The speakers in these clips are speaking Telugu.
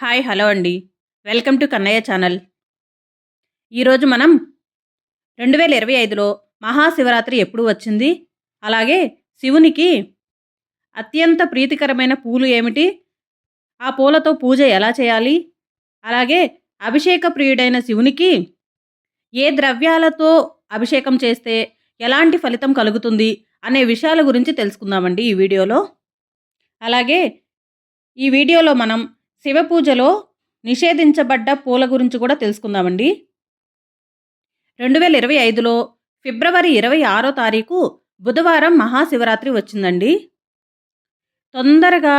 హాయ్ హలో అండి. Welcome to Kannayya channel. ఈరోజు మనం రెండు వేల ఇరవై ఐదులో మహాశివరాత్రి ఎప్పుడు వచ్చింది? అలాగే శివునికి అత్యంత ప్రీతికరమైన పూలు ఏమిటి? ఆ పూలతో పూజ ఎలా చేయాలి? అలాగే అభిషేక ప్రియుడైన శివునికి ఏ ద్రవ్యాలతో అభిషేకం చేస్తే ఎలాంటి ఫలితం కలుగుతుంది అనే విషయాల గురించి తెలుసుకుందామండి ఈ వీడియోలో. అలాగే ఈ వీడియోలో మనం శివ పూజలో నిషేధించబడ్డ పూల గురించి కూడా తెలుసుకుందామండి. రెండు వేల ఇరవై ఐదులో ఫిబ్రవరి ఇరవై ఆరో తారీఖు బుధవారం మహాశివరాత్రి వచ్చిందండి. తొందరగా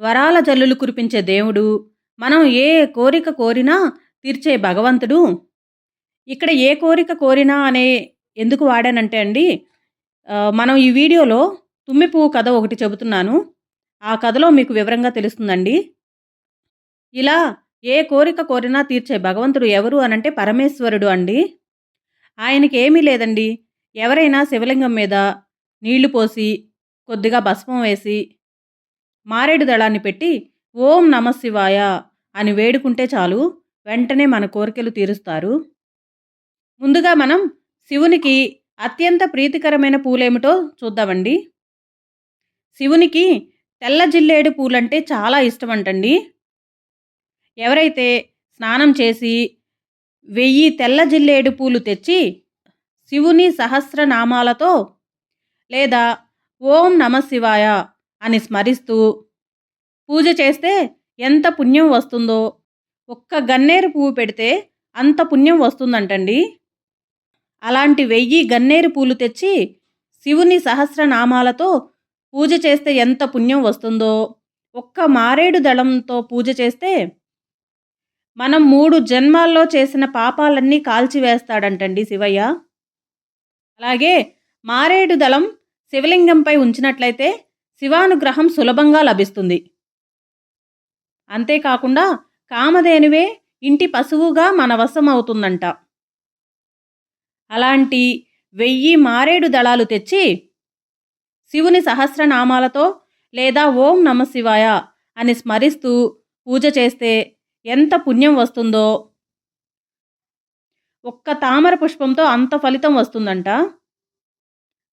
వరాల జల్లులు కురిపించే దేవుడు మనం ఏ కోరిక కోరినా తీర్చే భగవంతుడు. ఇక్కడ ఏ కోరిక కోరినా అనే ఎందుకు వాడానంటే అండి మనం ఈ వీడియోలో తుమ్మిపువ్వు కథ ఒకటి చెబుతున్నాను. ఆ కథలో మీకు వివరంగా తెలుస్తుందండి. ఇలా ఏ కోరిక కోరినా తీర్చే భగవంతుడు ఎవరు అనంటే పరమేశ్వరుడు అండి. ఆయనకి ఏమీ లేదండి. ఎవరైనా శివలింగం మీద నీళ్ళు పోసి కొద్దిగా భస్మం వేసి మారేడు దళాన్ని పెట్టి ఓం నమ శివాయ అని వేడుకుంటే చాలు వెంటనే మన కోరికలు తీరుస్తారు. ముందుగా మనం శివునికి అత్యంత ప్రీతికరమైన పూలేమిటో చూద్దామండి. శివునికి తెల్ల జిల్లేడు పూలంటే చాలా ఇష్టం అంటండి ఎవరైతే స్నానం చేసి వెయ్యి తెల్ల జిల్లేడు పూలు తెచ్చి శివుని సహస్రనామాలతో లేదా ఓం నమ శివాయ అని స్మరిస్తూ పూజ చేస్తే ఎంత పుణ్యం వస్తుందో ఒక్క గన్నేరు పువ్వు పెడితే అంత పుణ్యం వస్తుందంటండి. అలాంటి వెయ్యి గన్నేరు పూలు తెచ్చి శివుని సహస్రనామాలతో పూజ చేస్తే ఎంత పుణ్యం వస్తుందో ఒక్క మారేడు దళంతో పూజ చేస్తే మనం మూడు జన్మాల్లో చేసిన పాపాలన్నీ కాల్చివేస్తాడంటండి శివయ్య. అలాగే మారేడు దళం శివలింగంపై ఉంచినట్లయితే శివానుగ్రహం సులభంగా లభిస్తుంది. అంతేకాకుండా కామధేనువే ఇంటి పశువుగా మన వశం అవుతుందంట అలాంటి వెయ్యి మారేడు దళాలు తెచ్చి శివుని సహస్రనామాలతో లేదా ఓం నమ శివాయ అని స్మరిస్తూ పూజ చేస్తే ఎంత పుణ్యం వస్తుందో. ఒక్క తామర పుష్పంతో అంత ఫలితం వస్తుందంట.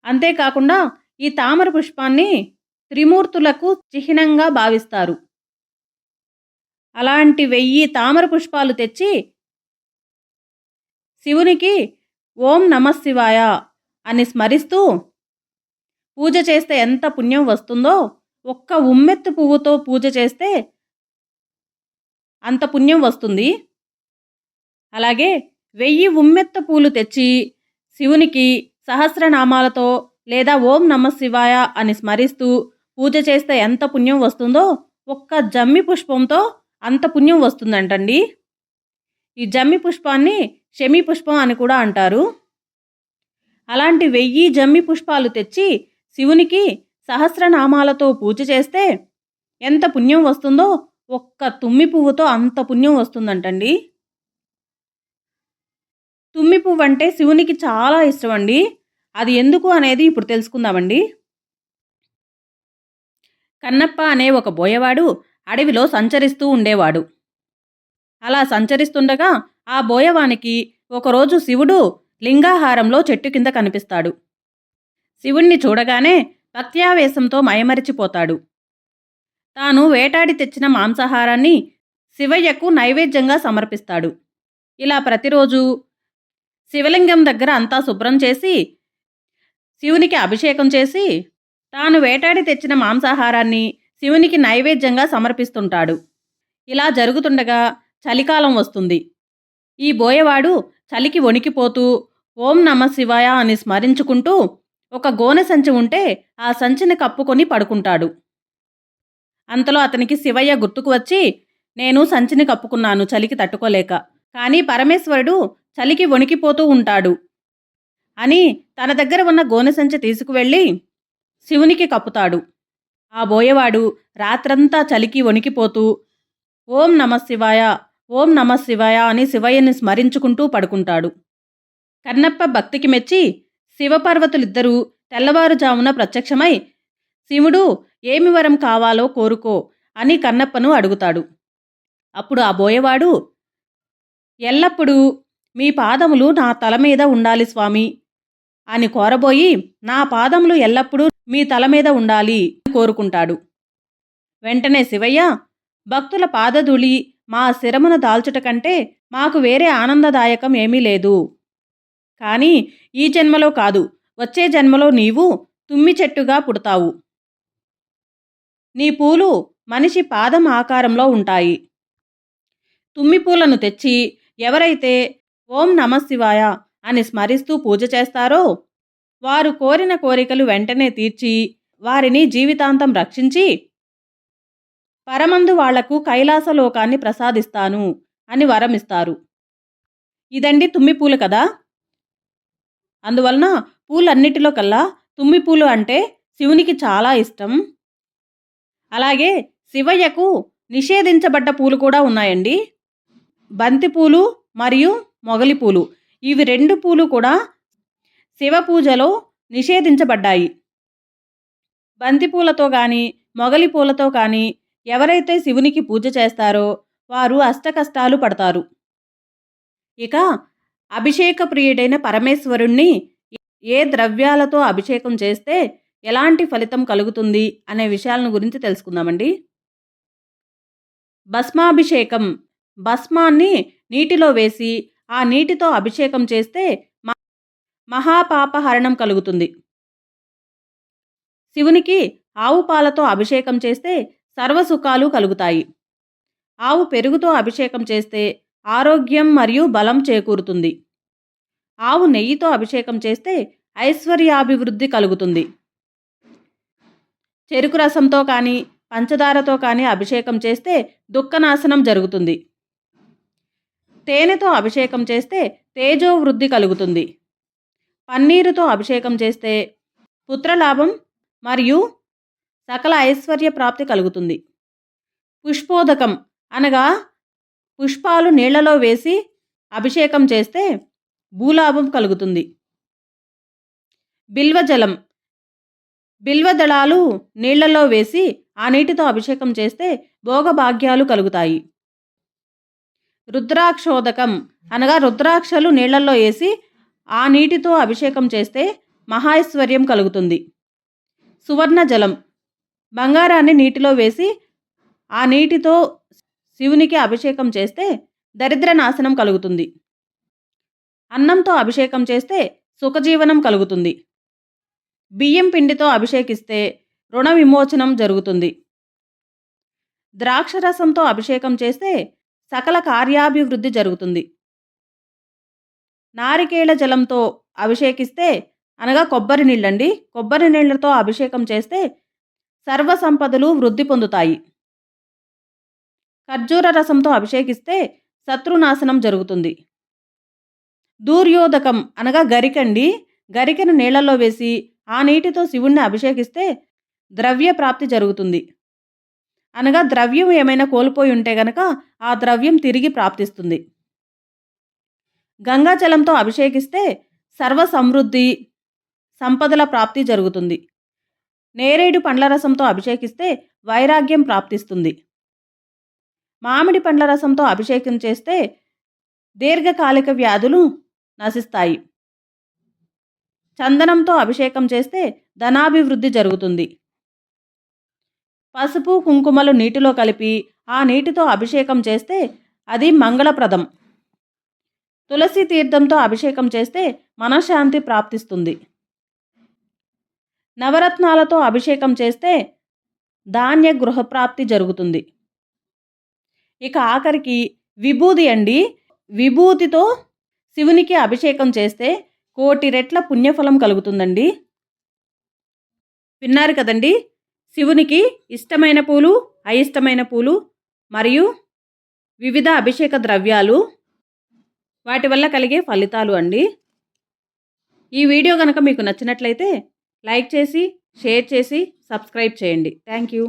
అంతేకాకుండా ఈ తామర పుష్పాన్ని త్రిమూర్తులకు చిహ్నంగా భావిస్తారు. అలాంటి వెయ్యి తామర పుష్పాలు తెచ్చి శివునికి ఓం నమశివాయ అని స్మరిస్తూ పూజ చేస్తే ఎంత పుణ్యం వస్తుందో. ఒక్క ఉమ్మెత్తు పువ్వుతో పూజ చేస్తే అంత పుణ్యం వస్తుంది. అలాగే వెయ్యి ఉమ్మెత్త పూలు తెచ్చి శివునికి సహస్రనామాలతో లేదా ఓం నమ శివాయ అని స్మరిస్తూ పూజ చేస్తే ఎంత పుణ్యం వస్తుందో ఒక్క జమ్మి పుష్పంతో అంత పుణ్యం వస్తుందంటండి. ఈ జమ్మి పుష్పాన్ని శమి పుష్పం అని కూడా అంటారు. అలాంటి వెయ్యి జమ్మి పుష్పాలు తెచ్చి శివునికి సహస్రనామాలతో పూజ చేస్తే ఎంత పుణ్యం వస్తుందో ఒక్క తుమ్మి పువ్వుతో అంత పుణ్యం వస్తుందంటండి. తుమ్మి పువ్వు అంటే శివునికి చాలా ఇష్టం అండి అది ఎందుకు అనేది ఇప్పుడు తెలుసుకుందామండి. కన్నప్ప అనే ఒక బోయవాడు అడవిలో సంచరిస్తూ ఉండేవాడు. అలా సంచరిస్తుండగా ఆ బోయవానికి ఒకరోజు శివుడు లింగాహారంలో చెట్టు కింద కనిపిస్తాడు. శివుణ్ణి చూడగానే భక్త్యావేశంతో మయమరిచిపోతాడు. తాను వేటాడి తెచ్చిన మాంసాహారాన్ని శివయ్యకు నైవేద్యంగా సమర్పిస్తాడు. ఇలా ప్రతిరోజు శివలింగం దగ్గర అంతా శుభ్రం చేసి శివునికి అభిషేకం చేసి తాను వేటాడి తెచ్చిన మాంసాహారాన్ని శివునికి నైవేద్యంగా సమర్పిస్తుంటాడు. ఇలా జరుగుతుండగా చలికాలం వస్తుంది. ఈ బోయవాడు చలికి వణికిపోతూ ఓం నమ శివాయ అని స్మరించుకుంటూ ఒక గోనె సంచి ఉంటే ఆ సంచిని కప్పుకొని పడుకుంటాడు. అంతలో అతనికి శివయ్య గుర్తుకు వచ్చి నేను సంచిని కప్పుకున్నాను చలికి తట్టుకోలేక. కానీ పరమేశ్వరుడు చలికి వణికిపోతూ ఉంటాడు అని తన దగ్గర ఉన్న గోనె సంచి తీసుకువెళ్ళి శివునికి కప్పుతాడు. ఆ బోయవాడు రాత్రంతా చలికి వణికిపోతూ ఓం నమ శివాయ ఓం నమ శివాయ అని శివయ్యని స్మరించుకుంటూ పడుకుంటాడు. కన్నప్ప భక్తికి మెచ్చి శివపార్వతులిద్దరూ తెల్లవారుజామున ప్రత్యక్షమై శివుడు ఏమి వరం కావాలో కోరుకో అని కన్నప్పను అడుగుతాడు. అప్పుడు ఆ బోయవాడు ఎల్లప్పుడూ మీ పాదములు నా తల మీద ఉండాలి స్వామి అని కోరబోయి నా పాదములు ఎల్లప్పుడూ మీ తల మీద ఉండాలి అని కోరుకుంటాడు. వెంటనే శివయ్య భక్తుల పాదధూళి మా శిరమున దాల్చుట కంటే మాకు వేరే ఆనందదాయకం ఏమీ లేదు. కానీ ఈ జన్మలో కాదు వచ్చే జన్మలో నీవు తుమ్మి చెట్టుగా పుడతావు. నీ పూలు మనిషి పాదం ఆకారంలో ఉంటాయి. తుమ్మి పూలను తెచ్చి ఎవరైతే ఓం నమశివాయ అని స్మరిస్తూ పూజ చేస్తారో వారు కోరిన కోరికలు వెంటనే తీర్చి వారిని జీవితాంతం రక్షించి పరమందు వాళ్ళకు కైలాసలోకాన్ని ప్రసాదిస్తాను అని వరమిస్తారు. ఇదండి తుమ్మి పూలు కదా! అందువలన పూలన్నిటిలో కల్లా తుమ్మి పూలు అంటే శివునికి చాలా ఇష్టం. అలాగే శివయ్యకు నిషేధించబడ్డ పూలు కూడా ఉన్నాయండి. బంతిపూలు మరియు మొగలి పూలు. ఇవి రెండు పూలు కూడా శివ పూజలో నిషేధించబడ్డాయి. బంతిపూలతో కానీ మొగలి పూలతో కానీ ఎవరైతే శివునికి పూజ చేస్తారో వారు అష్టకష్టాలు పడతారు. ఇక అభిషేక ప్రియుడైన పరమేశ్వరుణ్ణి ఏ ద్రవ్యాలతో అభిషేకం చేస్తే ఎలాంటి ఫలితం కలుగుతుంది అనే విషయాలను గురించి తెలుసుకుందామండి. భస్మాభిషేకం. భస్మాన్ని నీటిలో వేసి ఆ నీటితో అభిషేకం చేస్తే మహాపాపహరణం కలుగుతుంది. శివునికి ఆవు పాలతో అభిషేకం చేస్తే సర్వసుఖాలు కలుగుతాయి. ఆవు పెరుగుతో అభిషేకం చేస్తే ఆరోగ్యం మరియు బలం చేకూరుతుంది. ఆవు నెయ్యితో అభిషేకం చేస్తే ఐశ్వర్యాభివృద్ధి కలుగుతుంది. చెరుకు రసంతో కానీ పంచదారతో కానీ అభిషేకం చేస్తే దుఃఖనాశనం జరుగుతుంది. తేనెతో అభిషేకం చేస్తే తేజో వృద్ధి కలుగుతుంది. పన్నీరుతో అభిషేకం చేస్తే పుత్రలాభం మరియు సకల ఐశ్వర్య ప్రాప్తి కలుగుతుంది. పుష్పోదకం అనగా పుష్పాలు నీళ్ళలో వేసి అభిషేకం చేస్తే భూలాభం కలుగుతుంది. బిల్వజలం బిల్వదళాలు నీళ్ళలో వేసి ఆ నీటితో అభిషేకం చేస్తే భోగభాగ్యాలు కలుగుతాయి. రుద్రాక్షోదకం. అనగా రుద్రాక్షలు నీళ్ళలో వేసి ఆ నీటితో అభిషేకం చేస్తే మహైశ్వర్యం కలుగుతుంది. సువర్ణ జలం బంగారాన్ని నీటిలో వేసి ఆ నీటితో శివునికి అభిషేకం చేస్తే దరిద్ర నాశనం కలుగుతుంది. అన్నంతో అభిషేకం చేస్తే సుఖజీవనం కలుగుతుంది. బియ్యం పిండితో అభిషేకిస్తే రుణ విమోచనం జరుగుతుంది. ద్రాక్షరసంతో అభిషేకం చేస్తే సకల కార్యాభివృద్ధి జరుగుతుంది. నారికేళ జలంతో అభిషేకిస్తే అనగా కొబ్బరి నీళ్ళండి. కొబ్బరి నీళ్ళతో అభిషేకం చేస్తే సర్వ సంపదలు వృద్ధి పొందుతాయి. ఖర్జూర రసంతో అభిషేకిస్తే శత్రునాశనం జరుగుతుంది. దూర్యోదకం అనగా గరికండి. గరికెను నీళ్ళలో వేసి ఆ నీటితో శివుణ్ణి అభిషేకిస్తే ద్రవ్య ప్రాప్తి జరుగుతుంది. అనగా ద్రవ్యం ఏమైనా కోల్పోయి ఉంటే గనక ఆ ద్రవ్యం తిరిగి ప్రాప్తిస్తుంది. గంగాజలంతో అభిషేకిస్తే సర్వ సమృద్ధి సంపదల ప్రాప్తి జరుగుతుంది. నేరేడు పండ్ల రసంతో అభిషేకిస్తే వైరాగ్యం ప్రాప్తిస్తుంది. మామిడి పండ్ల రసంతో అభిషేకం చేస్తే దీర్ఘకాలిక వ్యాధులు నశిస్తాయి. చందనంతో అభిషేకం చేస్తే ధనాభివృద్ధి జరుగుతుంది. పసుపు కుంకుమలు నీటిలో కలిపి ఆ నీటితో అభిషేకం చేస్తే అది మంగళప్రదం. తులసి తీర్థంతో అభిషేకం చేస్తే మనశ్శాంతి ప్రాప్తిస్తుంది. నవరత్నాలతో అభిషేకం చేస్తే ధాన్య గృహప్రాప్తి జరుగుతుంది. ఇక ఆఖరికి విభూది అండి. విభూతితో శివునికి అభిషేకం చేస్తే కోటి రెట్ల పుణ్యఫలం కలుగుతుందండి. విన్నారు కదండి శివునికి ఇష్టమైన పూలు అయిష్టమైన పూలు మరియు వివిధ అభిషేక ద్రవ్యాలు వాటి వల్ల కలిగే ఫలితాలు అండి. ఈ వీడియో కనుక మీకు నచ్చినట్లయితే లైక్ చేసి షేర్ చేసి సబ్స్క్రైబ్ చేయండి. Thank you.